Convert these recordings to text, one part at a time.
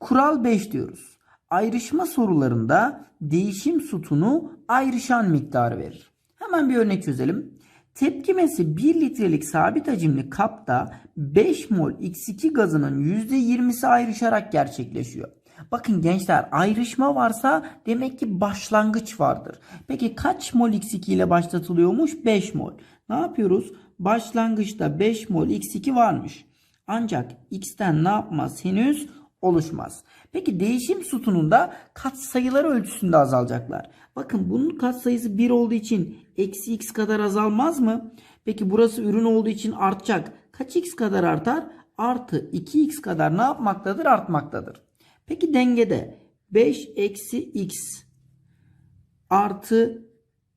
Kural 5 diyoruz. Ayrışma sorularında değişim sütunu ayrışan miktarı verir. Hemen bir örnek çözelim. Tepkimesi 1 litrelik sabit hacimli kapta 5 mol X2 gazının %20'si ayrışarak gerçekleşiyor. Bakın gençler ayrışma varsa demek ki başlangıç vardır. Peki kaç mol X2 ile başlatılıyormuş? 5 mol. Ne yapıyoruz? Başlangıçta 5 mol X2 varmış. Ancak X'ten ne yapmaz? Henüz oluşmaz. Peki değişim sütununda katsayıları ölçüsünde azalacaklar. Bakın bunun katsayısı 1 olduğu için eksi x kadar azalmaz mı? Peki burası ürün olduğu için artacak. Kaç x kadar artar? Artı 2x kadar ne yapmaktadır? Artmaktadır. Peki dengede 5 eksi x artı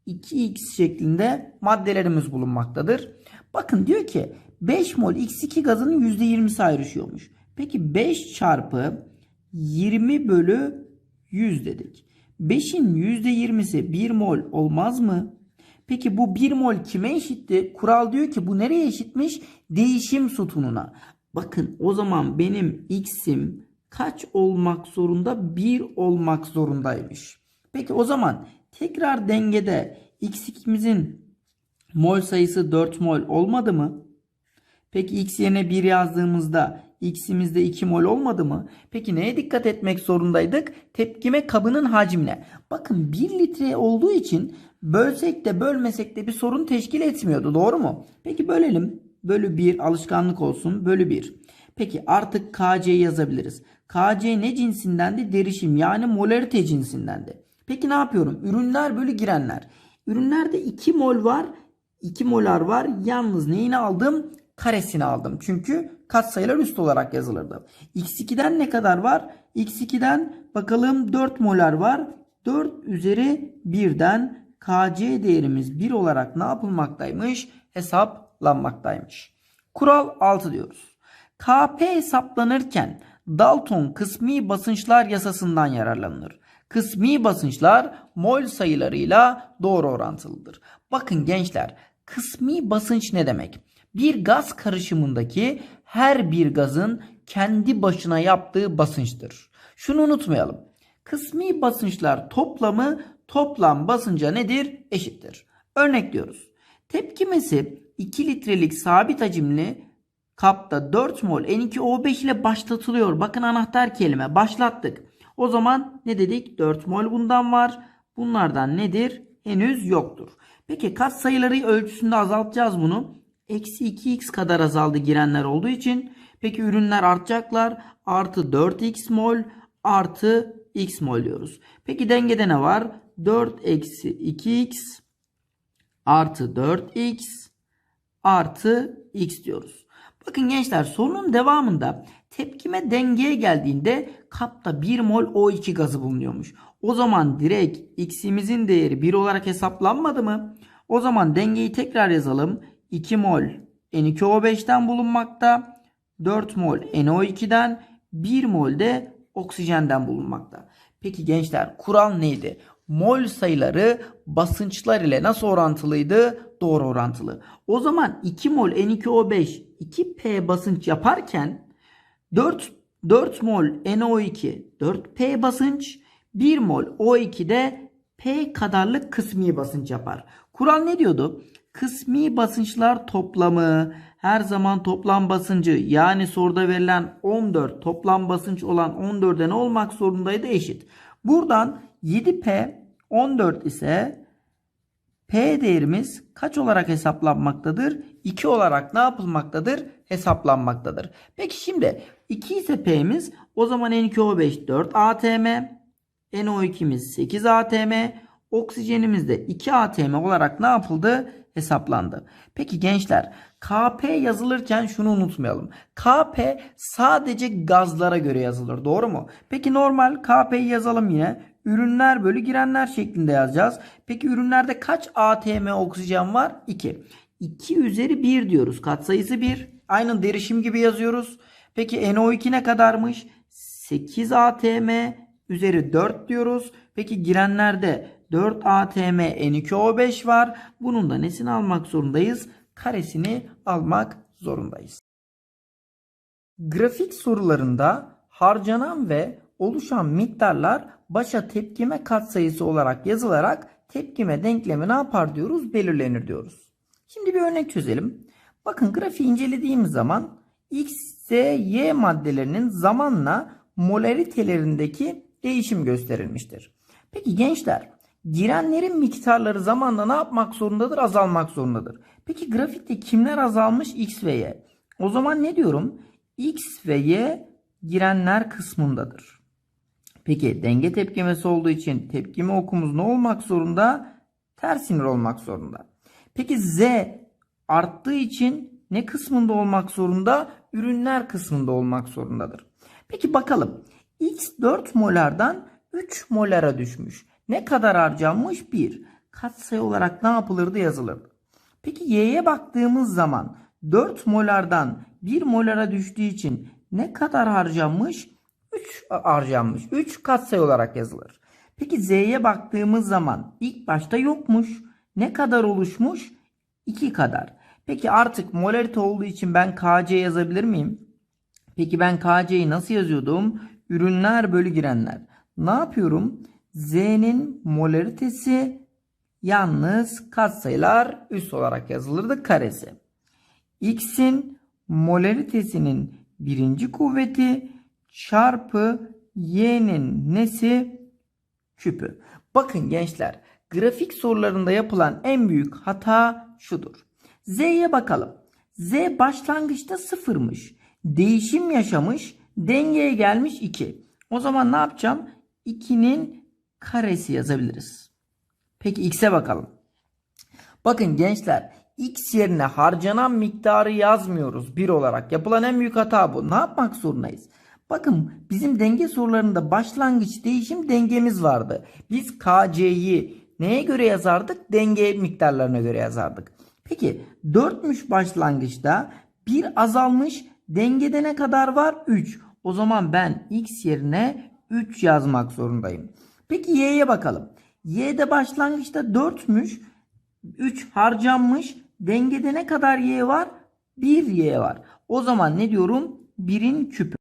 2x şeklinde maddelerimiz bulunmaktadır. Bakın diyor ki 5 mol x2 gazının %20'si ayrışıyormuş. Peki 5 çarpı 20 bölü 100 dedik. 5'in %20'si 1 mol olmaz mı? Peki bu 1 mol kime eşitti? Kural diyor ki bu nereye eşitmiş? Değişim sütununa. Bakın o zaman benim x'im kaç olmak zorunda? 1 olmak zorundaymış. Peki o zaman tekrar dengede x2'mizin mol sayısı 4 mol olmadı mı? Peki x yerine 1 yazdığımızda x'imizde 2 mol olmadı mı? Peki neye dikkat etmek zorundaydık? Tepkime kabının hacmine. Bakın 1 litre olduğu için bölsek de bölmesek de bir sorun teşkil etmiyordu. Doğru mu? Peki bölelim. Bölü 1 alışkanlık olsun. Bölü 1. Peki artık KC yazabiliriz. KC ne cinsindendi? Derişim yani molarite cinsindendi. Peki ne yapıyorum? Ürünler bölü girenler. Ürünlerde 2 mol var. 2 molar var. Yalnız neyini aldım? Karesini aldım. Çünkü katsayılar üst olarak yazılırdı. X2'den ne kadar var? X2'den bakalım 4 molar var. 4 üzeri 1'den KC değerimiz 1 olarak ne yapılmaktaymış? Hesaplanmaktaymış. Kural 6 diyoruz. KP hesaplanırken Dalton kısmi basınçlar yasasından yararlanılır. Kısmi basınçlar mol sayılarıyla doğru orantılıdır. Bakın gençler, kısmi basınç ne demek? Bir gaz karışımındaki her bir gazın kendi başına yaptığı basınçtır. Şunu unutmayalım. Kısmi basınçlar toplamı toplam basınca nedir? Eşittir. Örnekliyoruz. Tepkimesi 2 litrelik sabit hacimli kapta 4 mol N2O5 ile başlatılıyor. Bakın anahtar kelime başlattık. O zaman ne dedik? 4 mol bundan var. Bunlardan nedir? Henüz yoktur. Peki kat sayıları ölçüsünde azaltacağız bunu. Eksi 2x kadar azaldı girenler olduğu için. Peki ürünler artacaklar. Artı 4x mol artı x mol diyoruz. Peki dengede ne var? 4 eksi 2x artı 4x artı x diyoruz. Bakın gençler sorunun devamında tepkime dengeye geldiğinde kapta 1 mol O2 gazı bulunuyormuş. O zaman direkt x'imizin değeri 1 olarak hesaplanmadı mı? O zaman dengeyi tekrar yazalım. 2 mol N2O5'ten bulunmakta. 4 mol NO2'den 1 mol de oksijenden bulunmakta. Peki gençler kural neydi? Mol sayıları basınçlar ile nasıl orantılıydı? Doğru orantılı. O zaman 2 mol N2O5 2P basınç yaparken 4 4 mol NO2 4P basınç 1 mol O2 de P kadarlık kısmi basınç yapar. Kural ne diyordu? Kısmi basınçlar toplamı her zaman toplam basıncı yani soruda verilen 14 toplam basınç olan 14'e ne olmak zorundaydı? Eşit. Buradan 7P 14 ise P değerimiz kaç olarak hesaplanmaktadır? 2 olarak ne yapılmaktadır? Hesaplanmaktadır. Peki şimdi 2 ise P'miz o zaman N2O5 4 ATM, NO2'miz 8 ATM, oksijenimiz de 2 ATM olarak ne yapıldı? Hesaplandı. Peki gençler KP yazılırken şunu unutmayalım. KP sadece gazlara göre yazılır. Doğru mu? Peki normal KP'yi yazalım yine. Ürünler bölü girenler şeklinde yazacağız. Peki ürünlerde kaç ATM oksijen var? 2. 2 üzeri 1 diyoruz. Katsayısı 1. Aynen derişim gibi yazıyoruz. Peki NO2 ne kadarmış? 8 ATM üzeri 4 diyoruz. Peki girenlerde 4 ATM N2O5 var. Bunun da nesini almak zorundayız? Karesini almak zorundayız. Grafik sorularında harcanan ve oluşan miktarlar başa tepkime katsayısı olarak yazılarak tepkime denklemi ne yapar diyoruz? Belirlenir diyoruz. Şimdi bir örnek çözelim. Bakın grafiği incelediğimiz zaman X, Z, Y maddelerinin zamanla molaritelerindeki değişim gösterilmiştir. Peki gençler, girenlerin miktarları zamanla ne yapmak zorundadır? Azalmak zorundadır. Peki grafikte kimler azalmış? X ve Y. O zaman ne diyorum? X ve Y girenler kısmındadır. Peki denge tepkimesi olduğu için tepkime okumuz ne olmak zorunda? Ters sinir olmak zorunda. Peki Z arttığı için ne kısmında olmak zorunda? Ürünler kısmında olmak zorundadır. Peki bakalım. X 4 molardan 3 molara düşmüş. Ne kadar harcanmış? 1. Katsayı olarak ne yapılırdı? Yazılırdı. Peki Y'ye baktığımız zaman 4 molardan 1 molara düştüğü için ne kadar harcanmış? 3 harcanmış. 3 katsayı olarak yazılır. Peki Z'ye baktığımız zaman ilk başta yokmuş. Ne kadar oluşmuş? 2 kadar. Peki artık molarite olduğu için ben KC yazabilir miyim? Peki ben KC'yi nasıl yazıyordum? Ürünler bölü girenler. Ne yapıyorum? Z'nin molaritesi yalnız katsayılar üst olarak yazılırdı karesi. X'in molaritesinin birinci kuvveti çarpı Y'nin nesi küpü. Bakın gençler grafik sorularında yapılan en büyük hata şudur. Z'ye bakalım. Z başlangıçta sıfırmış. Değişim yaşamış. Dengeye gelmiş 2. O zaman ne yapacağım? 2'nin karesi yazabiliriz. Peki x'e bakalım. Bakın gençler x yerine harcanan miktarı yazmıyoruz 1 olarak. Yapılan en büyük hata bu. Ne yapmak zorundayız? Bakın bizim denge sorularında başlangıç değişim dengemiz vardı. Biz KC'yi neye göre yazardık? Denge miktarlarına göre yazardık. Peki 4'müş başlangıçta 1 azalmış dengede ne kadar var? 3. O zaman ben x yerine 3 yazmak zorundayım. Peki y'ye bakalım. Y'de başlangıçta 4'müş. 3 harcanmış. Dengede ne kadar y var? 1 y var. O zaman ne diyorum? 1'in küpü.